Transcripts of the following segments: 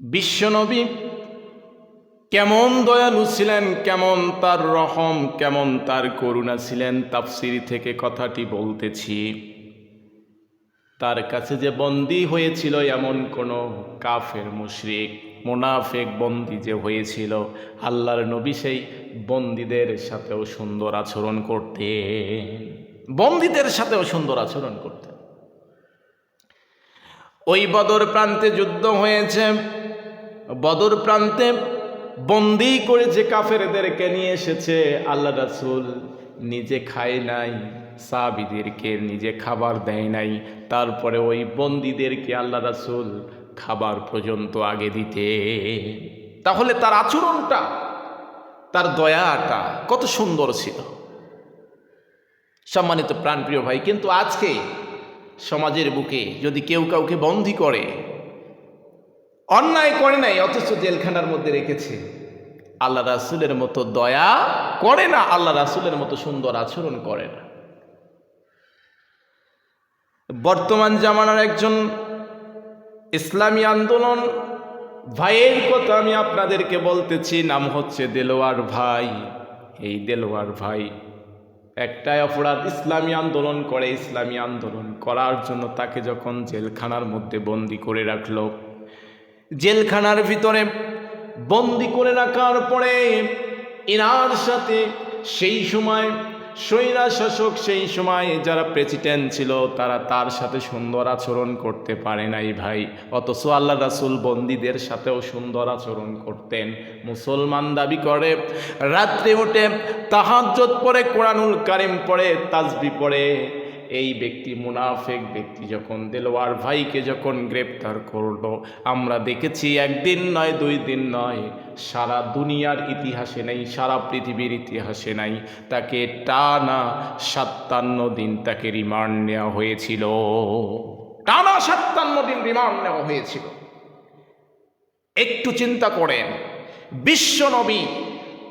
বিশ্বনবী কেমন দয়ালু ছিলেন, কেমন তার রহম, কেমন তার করুণা ছিলেন, তাফসির থেকে কথাটি বলতেছি। তার কাছে যে বন্দী হয়েছিল এমন কোনো কাফের, মুশরিক, মোনাফেক বন্দি যে হয়েছিল, আল্লাহর নবী সেই বন্দীদের সাথেও সুন্দর আচরণ করতে বন্দীদের সাথেও সুন্দর আচরণ করতে ওই বদর প্রান্তে যুদ্ধ হয়েছে। বদর প্রান্তে বন্দি করে যে কাফেরদেরকে নিয়ে এসেছে, আল্লাহ রাসুল নিজে খায় নাই সাবিদেরকে নিজে খাবার দেয় নাই, তারপরে ওই বন্দীদেরকে আল্লাহ রাসুল খাবার পর্যন্ত আগে দিতে। তাহলে তার আচরণটা, তার দয়াটা কত সুন্দর ছিল। সম্মানিত প্রাণপ্রিয় ভাই, কিন্তু আজকে সমাজের বুকে যদি কেউ কাউকে বন্দি করে অন্যায় করে নাই, অথচ জেলখানার মধ্যে রেখেছে। আল্লাহ রাসুলের মতো দয়া করে না, আল্লাহ রাসুলের মতো সুন্দর আচরণ করে না। বর্তমান জামানার একজন ইসলামী আন্দোলন ভাইয়ের কথা আমি আপনাদেরকে বলতেছি, নাম হচ্ছে দেলোয়ার ভাই। এই দেলোয়ার ভাই একটাই অপরাধ, ইসলামী আন্দোলন করে, ইসলামী আন্দোলন করার জন্য তাকে যখন জেলখানার মধ্যে বন্দি করে রাখল জেলখানার ভিতরে বন্দি করে রাখার পরে এনার সাথে সেই সময় স্বৈরা শাসক সেই সময় যারা প্রেসিডেন্ট ছিল, তারা তার সাথে সুন্দর আচরণ করতে পারে নাই ভাই। অথচ আল্লাহ রাসুল বন্দীদের সাথেও সুন্দর আচরণ করতেন। মুসলমান দাবি করে, রাত্রে উঠে তাহাজ্জত পরে কোরআনুল কারিম পড়ে, তাজবি পড়ে। এই ব্যক্তি মুনাফেক ব্যক্তি যখন দেলোয়ার ভাইকে যখন গ্রেপ্তার করল, আমরা দেখেছি একদিন নয়, দুই দিন নয়, সারা দুনিয়ার ইতিহাসে নেই, সারা পৃথিবীর ইতিহাসে নাই। তাকে টানা সাতান্ন দিন তাকে রিমান্ড নেওয়া হয়েছিল। টানা সাতান্ন দিন রিমান্ড নেওয়া হয়েছিল। একটু চিন্তা করেন বিশ্বনবী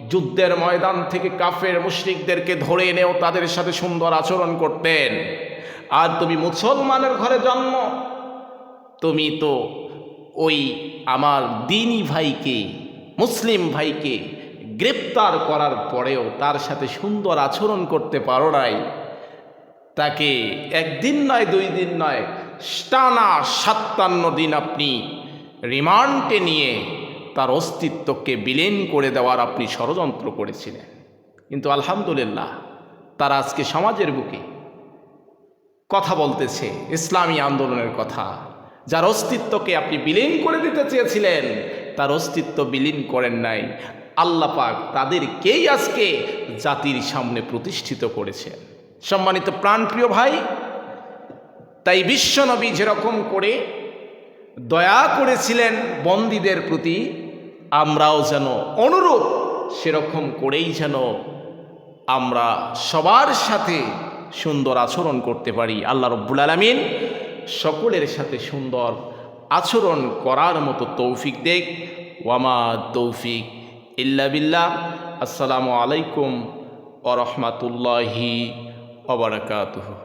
যুদ্ধের ময়দান থেকে কাফের মুশরিকদেরকে ধরে এনেও তাদের সাথে সুন্দর আচরণ করতেন। আর তুমি মুসলমানের ঘরে জন্ম, তুমি তো ওই আমার দিনী ভাইকে, মুসলিম ভাইকে গ্রেপ্তার করার পরেও তার সাথে সুন্দর আচরণ করতে পারো নাই। তাকে একদিন নয়, দুই দিন নয়, টানা সাতান্ন দিন আপনি রিমান্ডে নিয়ে তার অস্তিত্বকে বিলীন করে দেওয়ার আপনি ষড়যন্ত্র করেছিলেন। কিন্তু আলহামদুলিল্লাহ, তারা আজকে সমাজের বুকে কথা বলতেছে, ইসলামী আন্দোলনের কথা। যার অস্তিত্বকে আপনি বিলীন করে দিতে চেয়েছিলেন, তার অস্তিত্ব বিলীন করেন নাই। আল্লাহ পাক তাদেরকেই আজকে জাতির সামনে প্রতিষ্ঠিত করেছেন। সম্মানিত প্রাণপ্রিয় ভাই, তাই বিশ্বনবী যেরকম করে দয়া করেছিলেন বন্দীদের প্রতি আমরাও যেন অনুরূপ সেরকম করেই যেন আমরা সবার সাথে সুন্দর আচরণ করতে পারি। আল্লাহ রব্বুল আলমিন সকলের সাথে সুন্দর আচরণ করার মতো তৌফিক দেখ। ওয়ামা তৌফিক ইল্লা বিল্লাহ। আসসালামু আলাইকুম ওরহমতুল্লাহি অবরাকাতুহ